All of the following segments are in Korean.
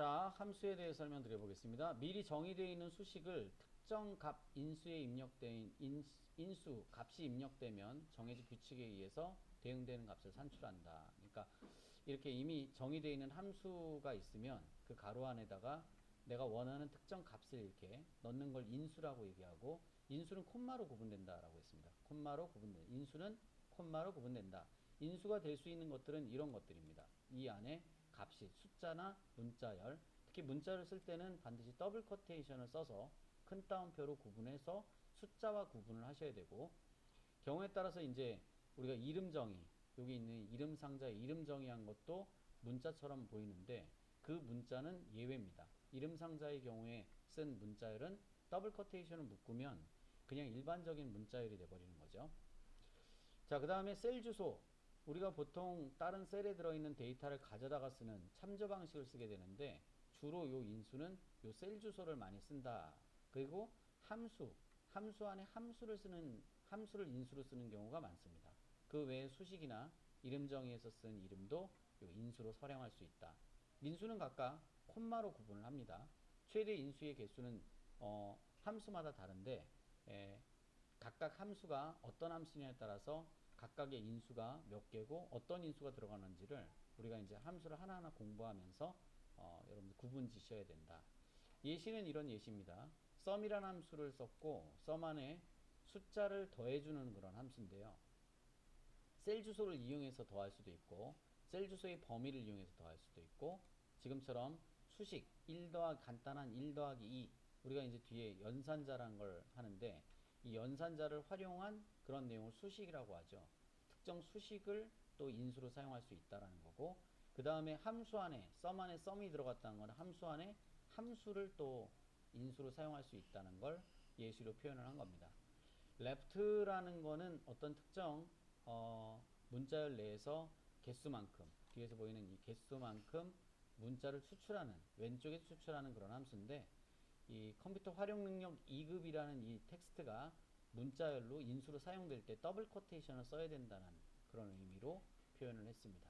자, 함수에 대해 설명드려 보겠습니다. 미리 정의되어 있는 수식을 특정 값 인수에 입력된 인, 인수 값이 입력되면 정해진 규칙에 의해서 대응되는 값을 산출한다. 그러니까 이렇게 이미 정의되어 있는 함수가 있으면 그 가로 안에다가 내가 원하는 특정 값을 이렇게 넣는 걸 인수라고 얘기하고 인수는 콤마로 구분된다라고 했습니다. 콤마로 구분된다. 인수는 콤마로 구분된다. 인수가 될 수 있는 것들은 이런 것들입니다. 이 안에 값이 숫자나 문자열, 특히 문자를 쓸 때는 반드시 더블 커테이션을 써서 큰 따옴표로 구분해서 숫자와 구분을 하셔야 되고 경우에 따라서 이제 우리가 이름 정의 여기 있는 이름 상자에 이름 정의한 것도 문자처럼 보이는데 그 문자는 예외입니다. 이름 상자의 경우에 쓴 문자열은 더블 커테이션을 묶으면 그냥 일반적인 문자열이 돼버리는 거죠. 자, 그 다음에 셀 주소. 우리가 보통 다른 셀에 들어있는 데이터를 가져다가 쓰는 참조 방식을 쓰게 되는데 주로 요 인수는 요 셀 주소를 많이 쓴다. 그리고 함수, 함수 안에 함수를 쓰는 함수를 인수로 쓰는 경우가 많습니다. 그 외에 수식이나 이름 정의에서 쓴 이름도 요 인수로 활용할 수 있다. 인수는 각각 콤마로 구분을 합니다. 최대 인수의 개수는 어, 함수마다 다른데 에, 각각 함수가 어떤 함수냐에 따라서 각각의 인수가 몇 개고 어떤 인수가 들어가는지를 우리가 이제 함수를 하나하나 공부하면서 어, 여러분들 구분 지셔야 된다. 예시는 이런 예시입니다. 썸이라는 함수를 썼고 썸 안에 숫자를 더해주는 그런 함수인데요. 셀 주소를 이용해서 더할 수도 있고 셀 주소의 범위를 이용해서 더할 수도 있고 지금처럼 수식 1 더하기 간단한 1 더하기 2 우리가 이제 뒤에 연산자란 걸 하는데 이 연산자를 활용한 그런 내용을 수식이라고 하죠. 특정 수식을 또 인수로 사용할 수 있다라는 거고 그 다음에 함수 안에 썸 안에 썸이 들어갔다는 건 함수 안에 함수를 또 인수로 사용할 수 있다는 걸 예시로 표현을 한 겁니다. left라는 거는 어떤 특정 어, 문자열 내에서 개수만큼 뒤에서 보이는 이 개수만큼 문자를 추출하는 왼쪽에 추출하는 그런 함수인데 이 컴퓨터 활용 능력 2급이라는 이 텍스트가 문자열로 인수로 사용될 때 더블 코테이션을 써야 된다는 그런 의미로 표현을 했습니다.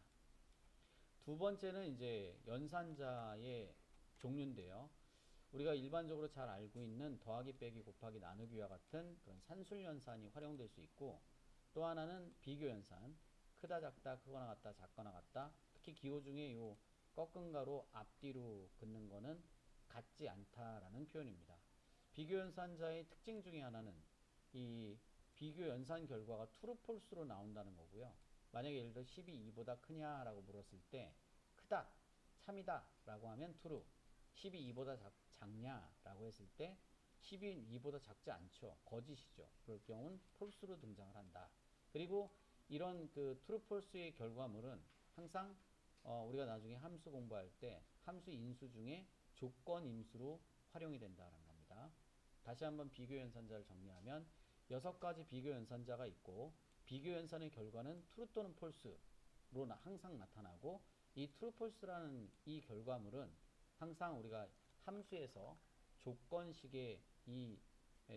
두 번째는 이제 연산자의 종류인데요. 우리가 일반적으로 잘 알고 있는 더하기 빼기 곱하기 나누기와 같은 그런 산술 연산이 활용될 수 있고 또 하나는 비교 연산 크다 작다 크거나 같다 작거나 같다 특히 기호 중에 요 꺾은 가로 앞뒤로 긋는 거는 같지 않다라는 표현입니다. 비교 연산자의 특징 중에 하나는 이 비교 연산 결과가 true false로 나온다는 거고요. 만약에 예를 들어 10이 2보다 크냐라고 물었을 때 크다, 참이다 라고 하면 true 10이 2보다 작, 작냐라고 했을 때 10이 2보다 작지 않죠. 거짓이죠. 그럴 경우는 false로 등장을 한다. 그리고 이런 그 true false의 결과물은 항상 어, 우리가 나중에 함수 공부할 때 함수 인수 중에 조건 임수로 활용이 된다는 겁니다. 다시 한번 비교 연산자를 정리하면 여섯 가지 비교 연산자가 있고 비교 연산의 결과는 true 또는 나, 항상 나타나고 이 true false라는 이 결과물은 항상 우리가 함수에서 조건식의 이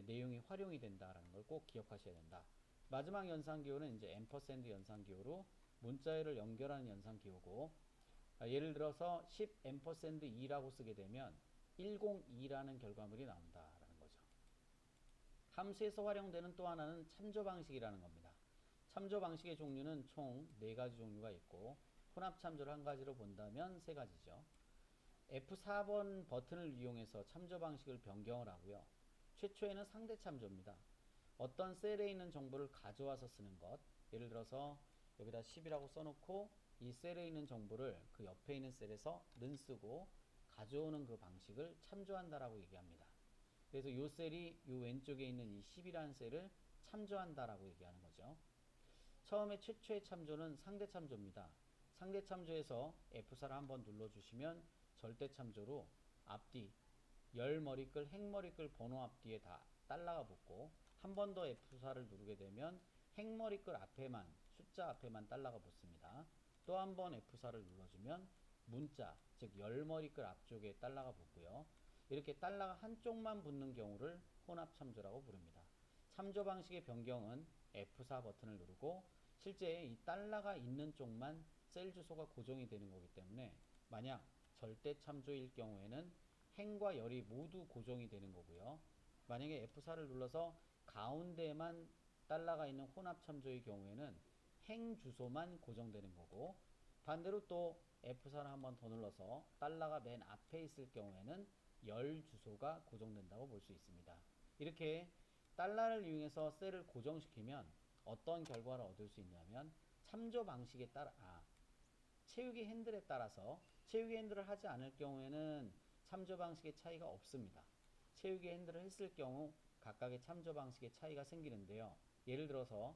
내용이 활용이 된다라는 걸 꼭 기억하셔야 된다. 마지막 연산기호는 이제 앰퍼샌드 연산기호로 문자열을 연결하는 연산기호고 아, 예를 들어서 10 앰퍼샌드 2라고 쓰게 되면 102라는 결과물이 나온다라는 거죠. 함수에서 활용되는 또 하나는 참조 방식이라는 겁니다. 참조 방식의 종류는 총 4가지 종류가 있고 혼합 참조를 한 가지로 본다면 3가지죠. F4번 버튼을 이용해서 참조 방식을 변경을 하고요. 최초에는 상대 참조입니다. 어떤 셀에 있는 정보를 가져와서 쓰는 것. 예를 들어서 여기다 10이라고 써놓고 이 셀에 있는 정보를 그 옆에 있는 셀에서 는 쓰고 가져오는 그 방식을 참조한다라고 얘기합니다. 그래서 이 셀이 이 왼쪽에 있는 이 10이라는 셀을 참조한다라고 얘기하는 거죠. 처음에 최초의 참조는 상대 참조입니다. 상대 참조에서 F4를 한번 눌러주시면 절대 참조로 앞뒤 열 머리끌 행머리끌 번호 앞뒤에 다 달러가 붙고 한 번 더 F4를 누르게 되면 행 머리끌 앞에만 숫자 앞에만 달러가 붙습니다. 또 한 번 F4를 눌러주면 문자 즉 열머리끌 앞쪽에 달러가 붙고요. 이렇게 달러가 한쪽만 붙는 경우를 혼합 참조라고 부릅니다. 참조 방식의 변경은 F4 버튼을 누르고 실제 이 달러가 있는 쪽만 셀 주소가 고정이 되는 거기 때문에 만약 절대 참조일 경우에는 행과 열이 모두 고정이 되는 거고요. 만약에 F4를 눌러서 가운데만 달러가 있는 혼합 참조의 경우에는 행 주소만 고정되는 거고 반대로 또 F4를 한번 더 눌러서 달러가 맨 앞에 있을 경우에는 열 주소가 고정된다고 볼 수 있습니다. 이렇게 달러를 이용해서 셀을 고정시키면 어떤 결과를 얻을 수 있냐면 참조 방식에 따라 아, 채우기 핸들에 따라서 채우기 핸들을 하지 않을 경우에는 참조 방식의 차이가 없습니다. 채우기 핸들을 했을 경우 각각의 참조 방식의 차이가 생기는데요. 예를 들어서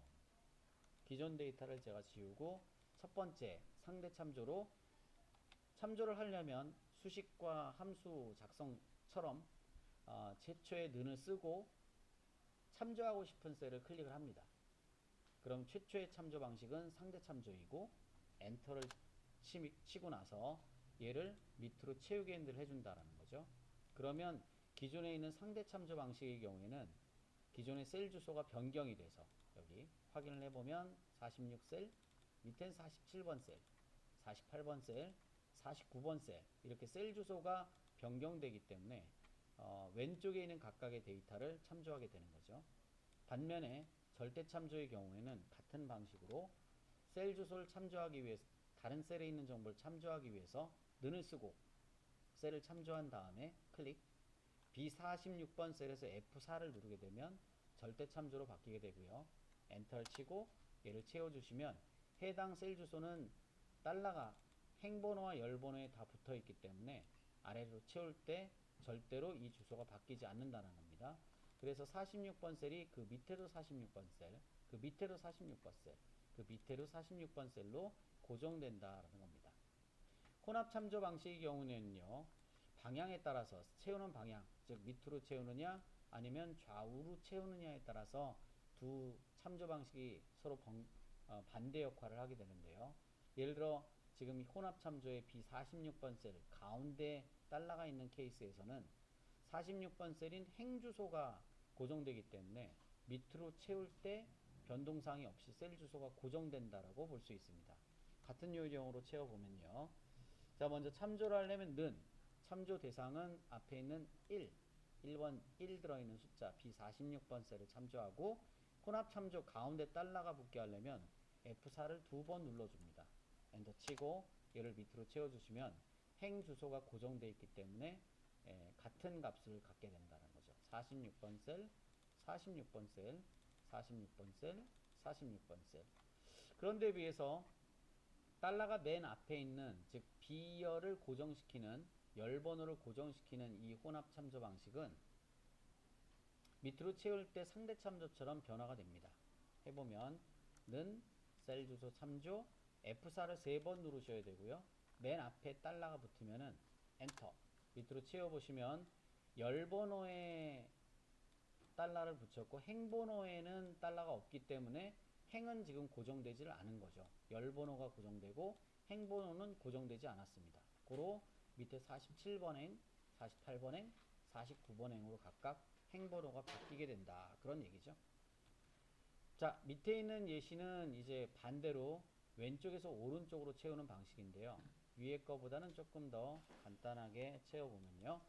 기존 데이터를 제가 지우고 첫 번째 상대 참조로 참조를 하려면 수식과 함수 작성처럼 어, 최초의 는을 쓰고 참조하고 싶은 셀을 클릭을 합니다. 그럼 최초의 참조 방식은 상대 참조이고 엔터를 치, 치고 나서 얘를 밑으로 채우기 핸들을 해준다라는 거죠. 그러면 기존에 있는 상대 참조 방식의 경우에는 기존의 셀 주소가 변경이 돼서 여기 확인을 해보면 46셀, 밑엔 47번 셀, 48번 셀, 49번 셀 이렇게 셀 주소가 변경되기 때문에 어, 왼쪽에 있는 각각의 데이터를 참조하게 되는 거죠. 반면에 절대 참조의 경우에는 같은 방식으로 셀 주소를 참조하기 위해서 다른 셀에 있는 정보를 참조하기 위해서 는을 쓰고 셀을 참조한 다음에 클릭 B46번 셀에서 F4를 누르게 되면 절대 참조로 바뀌게 되고요. 엔터를 치고 얘를 채워주시면 해당 셀 주소는 달러가 행번호와 열번호에 다 붙어 있기 때문에 아래로 채울 때 절대로 이 주소가 바뀌지 않는다는 겁니다. 그래서 46번 셀이 그 밑에도 46번 셀, 그 밑에도 46번 셀, 그 밑에도 46번 셀로 고정된다라는 겁니다. 혼합 참조 방식의 경우는요, 방향에 따라서 채우는 방향, 즉 밑으로 채우느냐 아니면 좌우로 채우느냐에 따라서 두 참조 방식이 서로 번, 어, 반대 역할을 하게 되는데요. 예를 들어 지금 이 혼합 참조의 B46번 셀 가운데 달러가 있는 케이스에서는 46번 셀인 행 주소가 고정되기 때문에 밑으로 채울 때 변동사항이 없이 셀 주소가 고정된다라고 볼 수 있습니다. 같은 요령으로 채워보면요. 자, 먼저 참조를 하려면 는 참조 대상은 앞에 있는 1, 1번 1 들어있는 숫자 B46번 셀을 참조하고 혼합 참조 가운데 달러가 붙게 하려면 F4를 두 번 눌러줍니다. 엔터 치고 얘를 밑으로 채워주시면 행 주소가 고정되어 있기 때문에 예, 같은 값을 갖게 된다는 거죠. 46번 셀, 46번 셀, 46번 셀, 46번 셀. 그런데 비해서 달러가 맨 앞에 있는 즉 B열을 고정시키는 열 번호를 고정시키는 이 혼합 참조 방식은 밑으로 채울 때 상대 참조처럼 변화가 됩니다. 해보면 는 셀 주소 참조 F4를 세번 누르셔야 되고요. 맨 앞에 달러가 붙으면은 엔터 밑으로 채워보시면 열 번호에 달러를 붙였고 행 번호에는 달러가 없기 때문에 행은 지금 고정되지를 않은 거죠. 열 번호가 고정되고 행 번호는 고정되지 않았습니다. 고로 밑에 47번행, 48번행, 49번행으로 각각 행 번호가 바뀌게 된다. 그런 얘기죠. 자, 밑에 있는 예시는 이제 반대로 왼쪽에서 오른쪽으로 채우는 방식인데요. 위에 거보다는 조금 더 간단하게 채워보면요.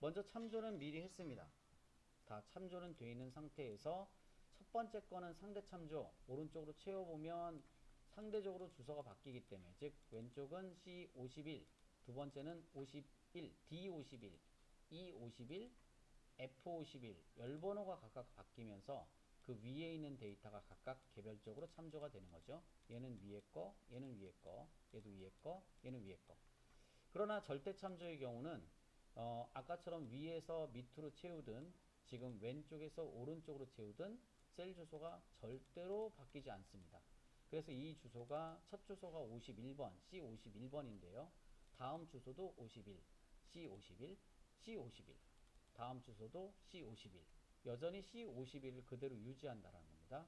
먼저 참조는 미리 했습니다. 다 참조는 되어 있는 상태에서 첫 번째 거는 상대 참조 오른쪽으로 채워보면 상대적으로 주소가 바뀌기 때문에 즉 왼쪽은 C51 두 번째는 51 D51 E51 F51 열번호가 각각 바뀌면서 그 위에 있는 데이터가 각각 개별적으로 참조가 되는 거죠. 얘는 위에 거, 얘는 위에 거, 얘도 위에 거, 얘는 위에 거. 그러나 절대 참조의 경우는 어, 아까처럼 위에서 밑으로 채우든 지금 왼쪽에서 오른쪽으로 채우든 셀 주소가 절대로 바뀌지 않습니다. 그래서 이 주소가 첫 주소가 51번, C51번인데요. 다음 주소도 51, C51, C51. 다음 주소도 C51. 여전히 C51을 그대로 유지한다는 겁니다.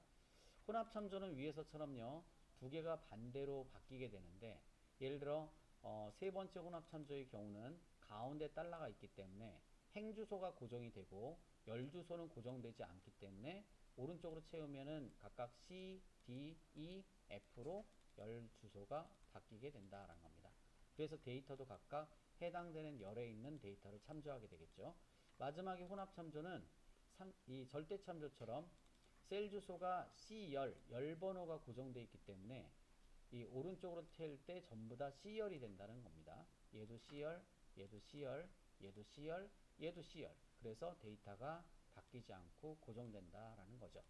혼합 참조는 위에서처럼요. 두 개가 반대로 바뀌게 되는데 예를 들어 어, 세 번째 혼합 참조의 경우는 가운데 달러가 있기 때문에 행 주소가 고정이 되고 열 주소는 고정되지 않기 때문에 오른쪽으로 채우면은 각각 C, D, E, F로 열 주소가 바뀌게 된다라는 겁니다. 그래서 데이터도 각각 해당되는 열에 있는 데이터를 참조하게 되겠죠. 마지막에 혼합 참조는 상- 이 절대 참조처럼 셀 주소가 C열, 열 번호가 고정되어 있기 때문에 이 오른쪽으로 튈때 전부 다 C열이 된다는 겁니다. 얘도 C열, 얘도 C열, 얘도 C열, 얘도 C열. 그래서 데이터가 바뀌지 않고 고정된다라는 거죠.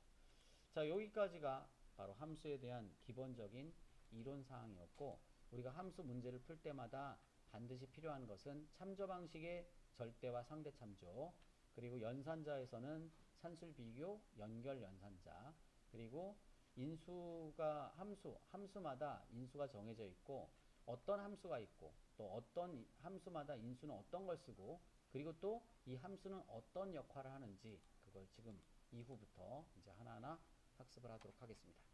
자, 여기까지가 바로 함수에 대한 기본적인 이론 사항이었고 우리가 함수 문제를 풀 때마다 반드시 필요한 것은 참조 방식의 절대와 상대 참조, 그리고 연산자에서는 산술 비교, 연결 연산자, 그리고 인수가 함수, 함수마다 인수가 정해져 있고 어떤 함수가 있고 또 어떤 이- 함수마다 인수는 어떤 걸 쓰고 그리고 또 이 함수는 어떤 역할을 하는지 그걸 지금 이후부터 이제 하나하나 학습을 하도록 하겠습니다.